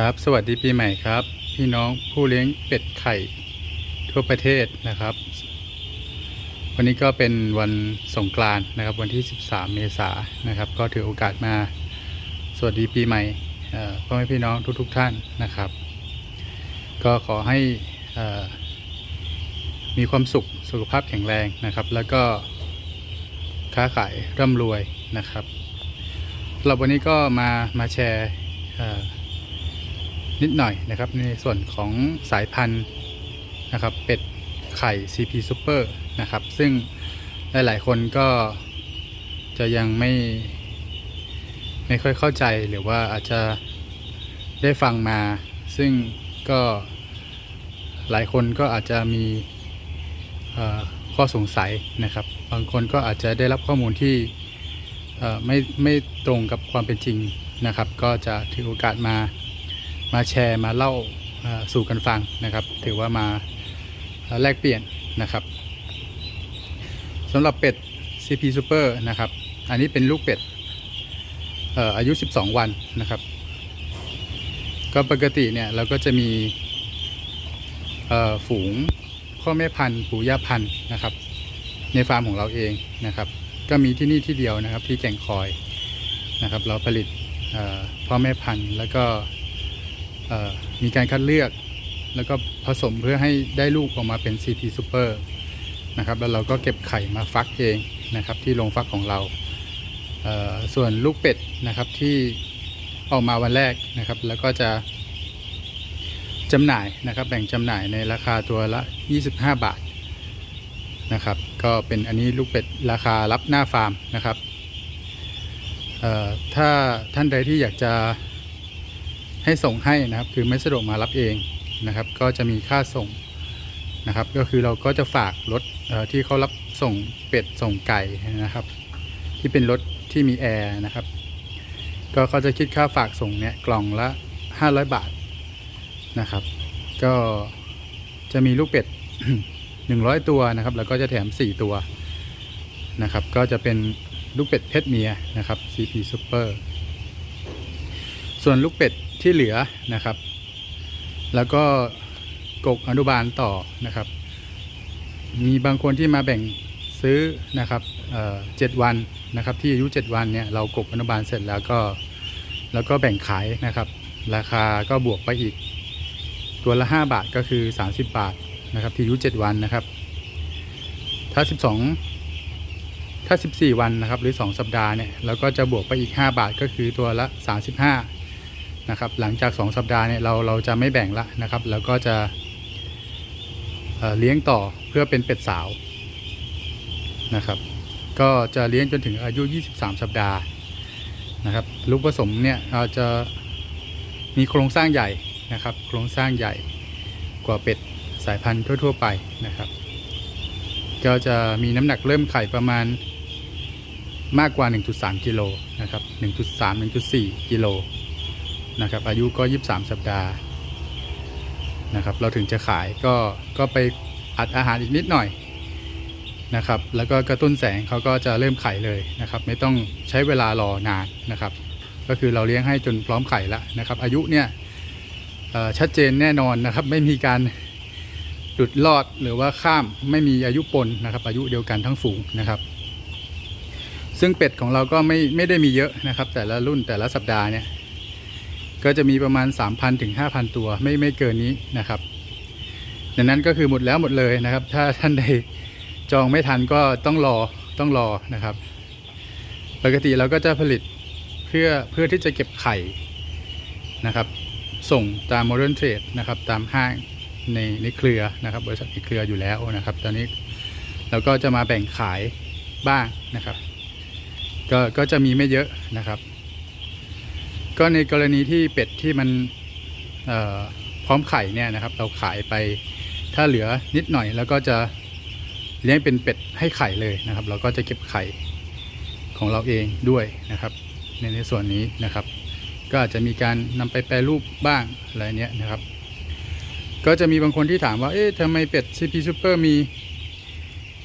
ครับ สวัสดีปีใหม่ครับ พี่น้องผู้เลี้ยงเป็ดไข่ทั่วประเทศนะครับ วันนี้ก็เป็นวันสงกรานต์นะครับ วันที่ 13 เมษายนนะครับ ก็ถือโอกาสมาสวัสดีปีใหม่พ่อแม่พี่น้องทุกๆทท่านนะครับ ก็ขอให้เอ่อมีความสุขสุขภาพแข็งแรงนะครับ แล้วก็ค้าขายร่ำรวยนะครับสำหรับวันนี้ก็มามาแชร์ นิดหน่อยนะครับ ในส่วนของสายพันธุ์นะครับเป็ดไข่ CP Super นะครับ ซึ่งหลาย ๆ คนก็จะยังไม่ ไม่ค่อยเข้าใจหรือว่าอาจจะได้ฟังมา ซึ่งก็หลายคนก็อาจจะมีข้อสงสัยนะครับ บางคนก็อาจจะได้รับข้อมูลที่ไม่ไม่ตรงกับความเป็นจริงนะครับ ก็จะถือโอกาสมา มาแชร์มาเล่าสู่กันฟังนะครับ ถือว่ามาแลกเปลี่ยนนะครับสำหรับเป็ด CP Super นะครับ อันนี้เป็นลูกเป็ดอายุ 12 วันนะครับ ก็ปกติเนี่ยเราก็จะมีฝูงพ่อแม่พันธุ์ปู่ย่าพันธุ์นะครับ ในฟาร์มของเราเองนะครับ ก็มีที่นี่ที่เดียวนะครับที่แก่งคอยนะครับ เราผลิตพ่อแม่พันธุ์แล้วก็ มีการคัดเลือก แล้วก็ผสมเพื่อให้ได้ลูกออกมาเป็น CP Super นะครับแล้วเราก็เก็บไข่มาฟักเองนะครับที่โรงฟักของเราเส่วนลูกเป็ดนะครับที่ออกมาวันแรกนะครับ แล้วก็จะจำหน่ายนะครับแบ่งจำหน่ายในราคาตัวละ 25 บาทนะครับก็เป็นอันนี้ลูกเป็ดราคารับหน้าฟาร์มนะครับถ้าท่านใดที่อยากจะ ให้ส่งให้นะครับ คือไม่สะดวกมารับเองนะครับ ก็จะมีค่าส่งนะครับ ก็คือเราก็จะฝากรถที่เขารับส่งเป็ดส่งไก่นะครับ ที่เป็นรถที่มีแอร์นะครับ ก็เขาจะคิดค่าฝากส่งเนี่ยกล่องละ 500 บาทนะครับ ก็จะมีลูกเป็ด 100 ตัวนะครับ แล้วก็จะแถม 4 ตัวนะครับ ก็จะเป็นลูกเป็ดเพศเมียนะครับ CP Super ส่วนลูกเป็ด ที่เหลือนะครับ แล้วก็กกอนุบาลต่อนะครับ มีบางคนที่มาแบ่งซื้อนะครับเจ็ดวันนะครับที่อายุ 7 วันเนี่ยเรากกอนุบาลเสร็จแล้วก็แล้วก็แบ่งขายนะครับ ราคาก็บวกไปอีก ตัวละ 5 บาทก็คือ 30 บาทนะครับที่อายุ 7 วันนะครับ ถ้า 12 ถ้า 14 วันนะครับหรือ 2 สัปดาห์เนี่ยเราก็จะบวกไปอีก 5 บาทก็คือตัวละ 35 นะครับหลังจาก 2 สัปดาห์เนี่ยเราเราจะไม่แบ่งละนะครับแล้วก็จะเเลี้ยงต่อเพื่อเป็นเป็ดสาวนะครับ ก็จะเลี้ยงจนถึงอายุ 23 สัปดาห์นะครับลูกผสมเนี่ยเราจะมีโครงสร้างใหญ่นะครับ โครงสร้างใหญ่กว่าเป็ดสายพันธุ์ทั่ว ๆ ไปนะครับ ก็จะมีน้ำหนักเริ่มไข่ประมาณมากกว่า 1.3 กิโลนะครับ 1.3 1.4 กิโล นะครับ อายุก็ 23 สัปดาห์นะครับ เราถึงจะขายก็ก็ไปอัดอาหารอีกนิดหน่อยนะครับ แล้วก็กระตุ้นแสงเขาก็จะเริ่มไข่เลยนะครับ ไม่ต้องใช้เวลารอนานนะครับ ก็คือเราเลี้ยงให้จนพร้อมไข่แล้วนะครับ อายุเนี่ยชัดเจนแน่นอนนะครับ ไม่มีการหลุดลอดหรือว่าข้ามไม่มีอายุปนนะครับ อายุเดียวกันทั้งฝูงนะครับ ซึ่งเป็ดของเราก็ไม่ไม่ได้มีเยอะนะครับ แต่ละรุ่นแต่ละสัปดาห์เนี่ย ก็จะมีประมาณ 3,000ถึง5,000 ตัวไม่ไม่เกินนี้นะครับดังนั้นก็คือหมดแล้วหมดเลยนะครับ ถ้าท่านใดจองไม่ทันก็ต้องรอต้องรอนะครับ ปกติเราก็จะผลิตเพื่อเพื่อที่จะเก็บไข่นะครับ ส่งตาม Modern Trade นะครับ ตามห้างในในเครือนะครับ บริษัทในเครืออยู่แล้วนะครับ ตอนนี้เราก็จะมาแบ่งขายบ้างนะครับ ก็ก็จะมีไม่เยอะนะครับ ก็ในกรณีที่เป็ดที่มันพร้อมไข่เนี่ยนะครับ เราขายไปถ้าเหลือนิดหน่อย แล้วก็จะเลี้ยงเป็นเป็ดให้ไข่เลยนะครับ เราก็จะเก็บไข่ของเราเองด้วยนะครับ ในในส่วนนี้นะครับ ก็อาจจะมีการนำไปแปรรูปบ้างอะไรเนี้ยนะครับ ก็จะมีบางคนที่ถามว่าเอ๊ะทำไมเป็ด CP Super มี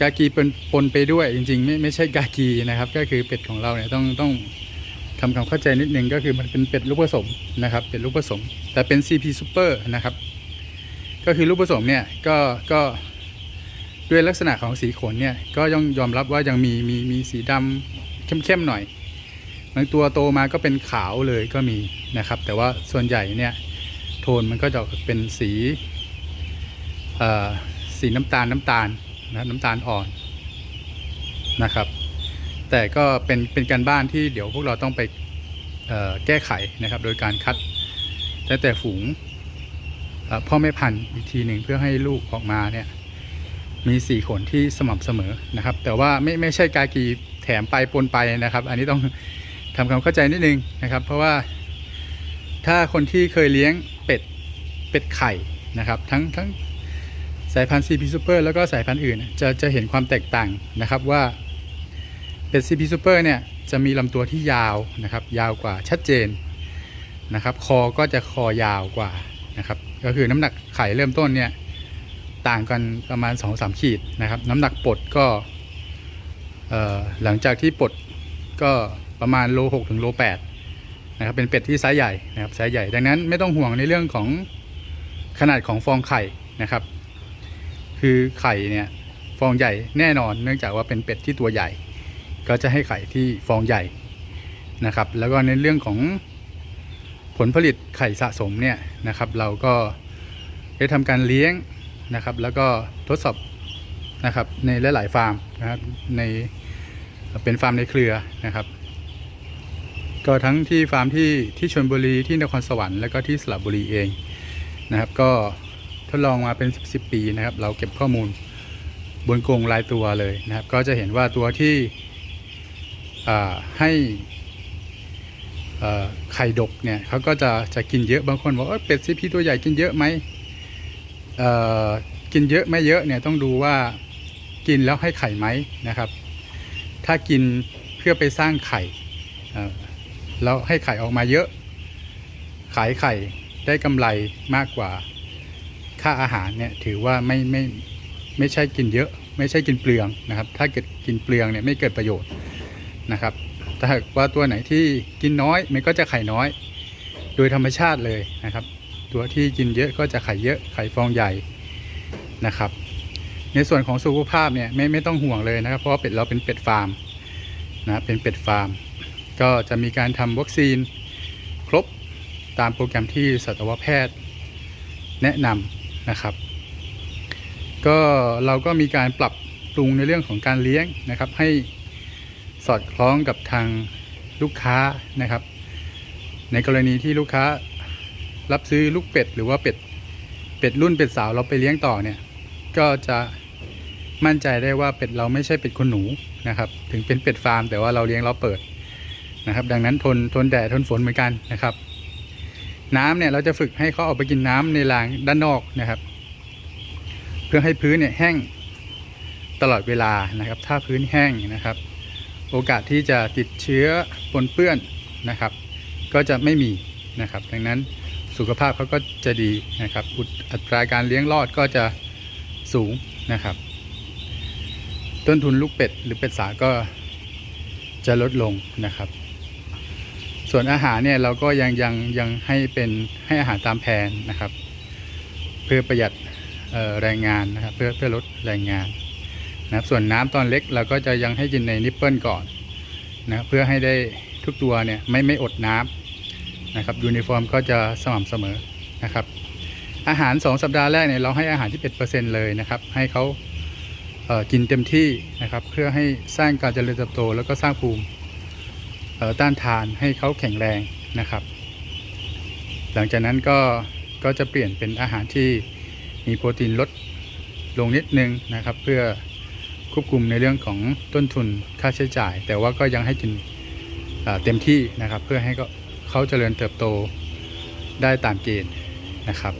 กากีปนปนไปด้วยจริงๆ ไม่ไม่ใช่กากีนะครับ ก็คือเป็ดของเราเนี่ยต้องต้อง ทำความเข้าใจนิดนึงก็คือมันเป็นเป็ดลูกผสมนะครับเป็ดลูกผสม แต่เป็น CP Super นะครับ ก็คือลูกผสมเนี่ยก็ก็ด้วยลักษณะของสีขนเนี่ยก็ยังยอมรับว่ายังมีมีมีสีดำเข้มๆหน่อยบางตัวโตมาก็เป็นขาวเลยก็มีนะครับ แต่ว่าส่วนใหญ่เนี่ยโทนมันก็จะเป็นสีเอ่อสีน้ำตาลน้ำตาลนะน้ำตาลอ่อนนะครับ แต่ก็เป็นเป็นการบ้านที่เดี๋ยวพวกเราต้องไปแก้ไขนะครับ โดยการคัดตั้งแต่ฝูงพ่อแม่พันธุ์อีกทีหนึ่งเพื่อให้ลูกออกมาเนี่ยมีสีขนที่สม่ำเสมอนะครับ แต่ว่าไม่ไม่ใช่กากีแถมไปปนไปนะครับ อันนี้ต้องทำความเข้าใจนิดนึงนะครับ เพราะว่าถ้าคนที่เคยเลี้ยงเป็ดเป็ดไข่นะครับ ทั้งทั้งสายพันธุ์ CP Super แล้วก็สายพันธุ์อื่น จะจะเห็นความแตกต่างนะครับว่า เป็ด CP Super เนี่ยจะมีลำตัวที่ยาวนะครับยาวกว่าชัดเจนนะครับคอก็จะคอยาวกว่านะครับก็คือน้ำหนักไข่เริ่มต้นเนี่ยต่างกันประมาณ 2-3 ขีดนะครับน้ำหนักปลดก็หลังจากที่ปลดก็ประมาณโล6ถึงโล8นะครับเป็นเป็ดที่ไซส์ใหญ่นะครับไซส์ใหญ่ดังนั้นไม่ต้องห่วงในเรื่องของขนาดของฟองไข่นะครับ คือไข่เนี่ยฟองใหญ่แน่นอนเนื่องจากว่าเป็นเป็ดที่ตัวใหญ่ ก็จะให้ไข่ที่ฟองใหญ่นะครับ แล้วก็ในเรื่องของผลผลิตไข่สะสมเนี่ยนะครับ เราก็ได้ทำการเลี้ยงนะครับ แล้วก็ทดสอบนะครับในหลาย ๆ ฟาร์มนะครับในเป็นฟาร์มในเครือนะครับ ก็ทั้งที่ฟาร์มที่ที่ชลบุรีที่นครสวรรค์แล้วก็ที่สระบุรีเองนะครับ ก็ทดลองมาเป็น 10 ปีนะครับ เราเก็บข้อมูลบนกรงรายตัวเลยนะครับ ก็จะเห็นว่าตัวที่ ให้ไข่ดกเนี่ยเขาก็จะจะกินเยอะบางคนบอกเป็ดซีพีตัวใหญ่กินเยอะไหมกินเยอะไม่เยอะเนี่ยต้องดูว่ากินแล้วให้ไข่ไหมนะครับ ถ้ากินเพื่อไปสร้างไข่เอ่อแล้วให้ไข่ออกมาเยอะ ขายไข่ได้กำไรมากกว่าค่าอาหารเนี่ยถือว่าไม่ไม่ไม่ใช่กินเยอะ ไม่ใช่กินเปลืองนะครับ ถ้าเกิดกินเปลืองเนี่ยไม่เกิดประโยชน์ นะครับ ถ้าหากว่าตัวไหนที่กินน้อยมันก็จะไข่น้อย โดยธรรมชาติเลยนะครับ ตัวที่กินเยอะก็จะไข่เยอะไข่ฟองใหญ่นะครับ ในส่วนของสุขภาพเนี่ยไม่ไม่ต้องห่วงเลยนะครับ เพราะเป็ดเราเป็นเป็ดฟาร์มนะเป็นเป็ดฟาร์ม ก็จะมีการทำวัคซีนครบตามโปรแกรมที่สัตวแพทย์แนะนำนะครับก็เราก็มีการปรับปรุงในเรื่องของการเลี้ยงนะครับให้ สอดคล้องกับทางลูกค้านะครับ ในกรณีที่ลูกค้ารับซื้อลูกเป็ด หรือว่าเป็ดเป็ดรุ่นเป็ดสาวเราไปเลี้ยงต่อเนี่ย ก็จะมั่นใจได้ว่าเป็ดเราไม่ใช่เป็ดคนหนูนะครับ ถึงเป็นเป็ดฟาร์ม แต่ว่าเราเลี้ยงเราเปิดนะครับ ดังนั้นทนทนแดดทนฝนเหมือนกันนะครับ น้ำเนี่ยเราจะฝึกให้เขาออกไปกินน้ำในรางด้านนอกนะครับ เพื่อให้พื้นเนี่ยแห้งตลอดเวลานะครับ ถ้าพื้นแห้งนะครับ โอกาสที่จะติดเชื้อปนเปื้อนนะครับ ก็จะไม่มีนะครับ ดังนั้นสุขภาพเขาก็จะดีนะครับอุดอัตราการเลี้ยงรอดก็จะสูงนะครับ ต้นทุนลูกเป็ดหรือเป็ดสาก็จะลดลงนะครับ ส่วนอาหารเนี่ยเราก็ยังยังยังให้เป็นให้อาหารตามแผนนะครับ เพื่อประหยัดแรงงานนะครับ เพื่อเพื่อลดแรงงาน นะส่วนน้ำตอนเล็กเราก็จะยังให้กินในนิปเปิลก่อนนะเพื่อให้ได้ทุกตัวเนี่ยไม่ไม่อดน้ำนะครับยูนิฟอร์มก็จะสม่ำเสมอนะครับ อาหาร 2 สัปดาห์แรกเนี่ยเราให้อาหารที่เป็นเปอร์เซนต์เลยนะครับ ให้เขาเอ่อกินเต็มที่นะครับเพื่อให้สร้างการเจริญเติบโต แล้วก็สร้างภูมิเอ่อต้านทานให้เขาแข็งแรงนะครับ หลังจากนั้นก็ก็จะเปลี่ยนเป็นอาหารที่มีโปรตีนลดลงนิดนึงนะครับ เพื่อ ควบคุมในเรื่องของต้นทุนค่าใช้จ่าย แต่ว่าก็ยังให้กินเอ่อเต็มที่นะครับ เพื่อให้เขาเขาเจริญเติบโตได้ตามเกณฑ์นะครับ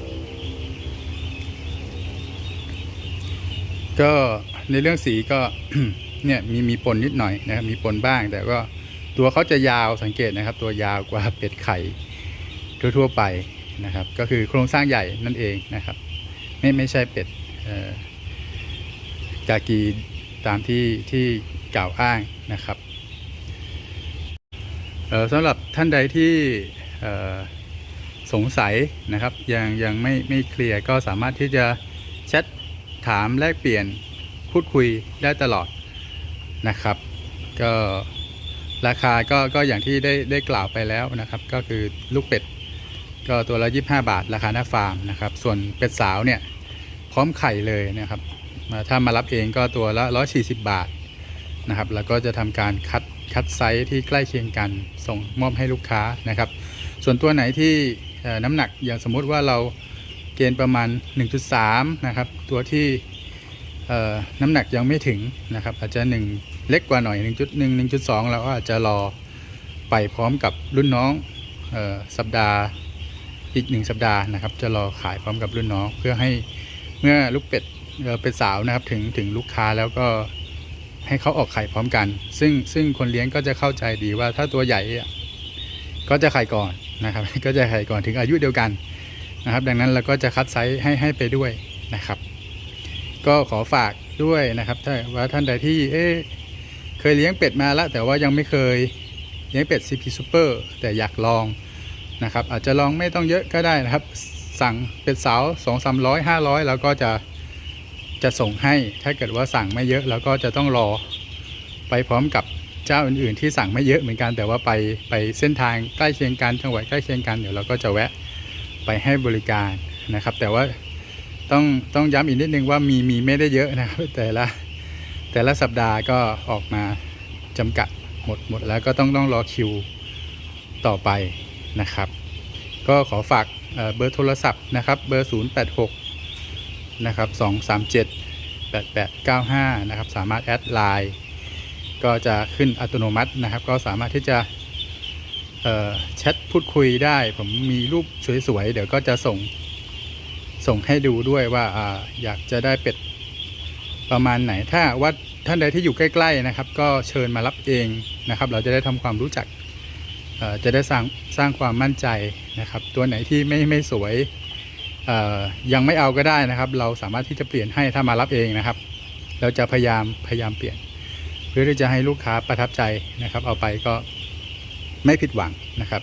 ก็ในเรื่องสีก็เนี่ยมีมีปนนิดหน่อยนะครับมีปนบ้าง แต่ก็ตัวเขาจะยาวสังเกตนะครับ ตัวยาวกว่าเป็ดไข่ทั่วๆไปนะครับ ก็คือโครงสร้างใหญ่นั่นเองนะครับ ไม่ไม่ใช่เป็ดกากี ตามที่ที่กล่าวอ้างนะครับเออสำหรับท่านใดที่สงสัยนะครับยังยังไม่ไม่เคลียร์ก็สามารถที่จะแชทถามแลกเปลี่ยนพูดคุยได้ตลอดนะครับ ก็ราคาก็ก็อย่างที่ได้ได้กล่าวไปแล้วนะครับ ก็คือลูกเป็ดก็ตัวละ 25 บาทราคาหน้าฟาร์มนะครับ ส่วนเป็ดสาวเนี่ยพร้อมไข่เลยนะครับ ถ้ามารับเองก็ตัวละ 140 บาทนะครับ แล้วก็จะทำการคัดคัดไซส์ที่ใกล้เคียงกันส่งมอบให้ลูกค้านะครับ ส่วนตัวไหนที่น้ำหนักอย่างสมมุติว่าเราเกณฑ์ประมาณ 1.3 นะครับ ตัวที่น้ำหนักยังไม่ถึงนะครับ อาจจะ 1 เล็กกว่าหน่อย 1.1 1.2 เราก็อาจจะรอไปพร้อมกับรุ่นน้องออสัปดาห์อีกหนึ่งสัปดาห์นะครับ จะรอขายพร้อมกับรุ่นน้องเพื่อให้เมื่อลูกเป็ด เอ่อเป็ดสาวนะครับถึงถึงลูกค้าแล้วก็ให้เขาออกไข่พร้อมกัน ซึ่งซึ่งคนเลี้ยงก็จะเข้าใจดีว่าถ้าตัวใหญ่ก็จะไข่ก่อนนะครับ ก็จะไข่ก่อนถึงอายุเดียวกันนะครับ ดังนั้นเราก็จะคัดไซส์ให้ให้ไปด้วยนะครับ ก็ขอฝากด้วยนะครับถ้าว่าท่านใดที่เอ๊เคยเลี้ยงเป็ดมาแล้วแต่ว่ายังไม่เคยเลี้ยงเป็ด CP Super แต่อยากลองนะครับ อาจจะลองไม่ต้องเยอะก็ได้นะครับ สั่งเป็นเสาสองสามร้อยห้าร้อยแล้วก็จะ จะส่งให้ถ้าเกิดว่าสั่งไม่เยอะแล้วก็จะต้องรอไปพร้อมกับเจ้าอื่นๆ ที่สั่งไม่เยอะเหมือนกันแต่ว่าไปไปเส้นทางใกล้เคียงกันจังหวัดใกล้เคียงกันเดี๋ยวเราก็จะแวะไปให้บริการนะครับ แต่ว่าต้องต้องย้ำอีกนิดนึงว่ามีมีไม่ได้เยอะนะครับแต่ละแต่ละสัปดาห์ก็ออกมาจำกัดหมดหมดแล้วก็ต้องต้องรอคิวต่อไปนะครับ ก็ขอฝากเอ่อเบอร์โทรศัพท์นะครับเบอร์ 086 นะครับ237 8895นะครับสามารถแอดไลน์ก็จะขึ้นอัตโนมัตินะครับ ก็สามารถที่จะแชทพูดคุยได้ ผมมีรูปสวยๆ เดี๋ยวก็จะส่งส่งให้ดูด้วยว่าอาอยากจะได้เป็ดประมาณไหน ถ้าว่าท่านใดที่อยู่ใกล้ๆนะครับ ก็เชิญมารับเองนะครับ เราจะได้ทำความรู้จักจะได้สร้างสร้างความมั่นใจนะครับ ตัวไหนที่ไม่ไม่สวย ยังไม่เอาก็ได้นะครับ เราสามารถที่จะเปลี่ยนให้ถ้ามารับเองนะครับ เราจะพยายามพยายามเปลี่ยน เพื่อที่จะให้ลูกค้าประทับใจนะครับ เอาไปก็ไม่ผิดหวังนะครับ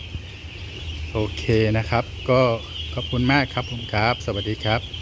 โอเคนะครับ ก็ขอบคุณมากครับผมครับ สวัสดีครับ